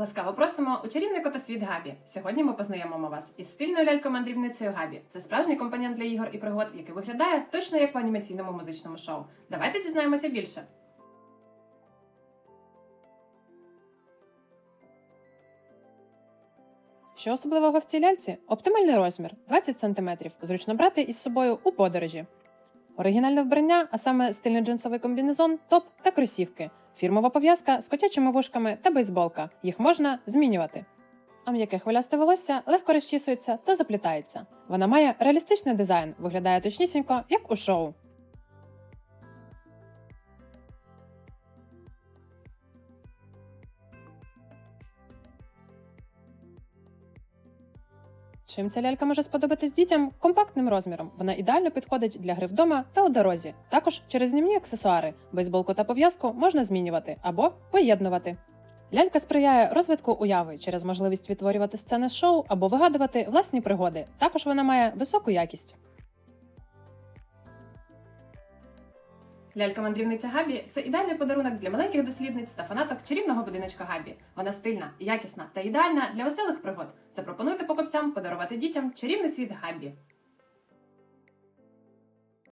Ласкаво просимо у чарівний котосвіт Габі. Сьогодні ми познайомимо вас із стильною лялькою-мандрівницею Габі. Це справжній компаньон для ігор і пригод, який виглядає точно як в анімаційному музичному шоу. Давайте дізнаємося більше. Що особливого в цій ляльці? Оптимальний розмір 20 см, зручно брати із собою у подорожі. Оригінальне вбрання, а саме стильний джинсовий комбінезон, топ та кросівки, фірмова пов'язка з котячими вушками та бейсболка. Їх можна змінювати. А м'яке хвилясте волосся легко розчісується та заплітається. Вона має реалістичний дизайн, виглядає точнісінько, як у шоу. Чим ця лялька може сподобатись дітям компактним розміром. Вона ідеально підходить для гри вдома та у дорозі. Також через знімні аксесуари, бейсболку та пов'язку можна змінювати або поєднувати. Лялька сприяє розвитку уяви через можливість відтворювати сцени з шоу або вигадувати власні пригоди. Також вона має високу якість. Лялька-мандрівниця Габі це ідеальний подарунок для маленьких дослідниць та фанаток чарівного будиночка Габі. Вона стильна, якісна та ідеальна для веселих пригод. Запропонуйте подарувати дітям чарівний світ Габі.